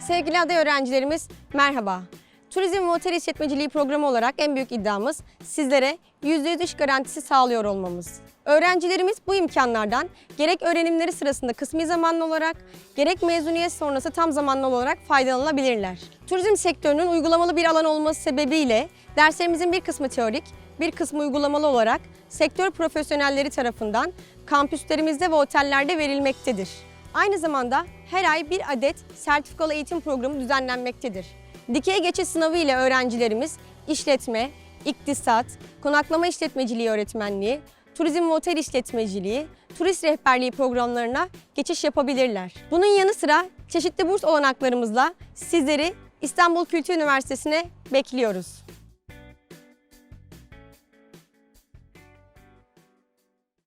Sevgili aday öğrencilerimiz merhaba. Turizm ve Otel İşletmeciliği programı olarak en büyük iddiamız sizlere %100 iş garantisi sağlıyor olmamız. Öğrencilerimiz bu imkanlardan gerek öğrenimleri sırasında kısmi zamanlı olarak gerek mezuniyet sonrası tam zamanlı olarak faydalanabilirler. Turizm sektörünün uygulamalı bir alan olması sebebiyle derslerimizin bir kısmı teorik, bir kısmı uygulamalı olarak sektör profesyonelleri tarafından kampüslerimizde ve otellerde verilmektedir. Aynı zamanda her ay bir adet sertifikalı eğitim programı düzenlenmektedir. Dikey geçiş sınavı ile öğrencilerimiz işletme, iktisat, konaklama işletmeciliği öğretmenliği, turizm ve otel işletmeciliği, turist rehberliği programlarına geçiş yapabilirler. Bunun yanı sıra çeşitli burs olanaklarımızla sizleri İstanbul Kültür Üniversitesi'ne bekliyoruz.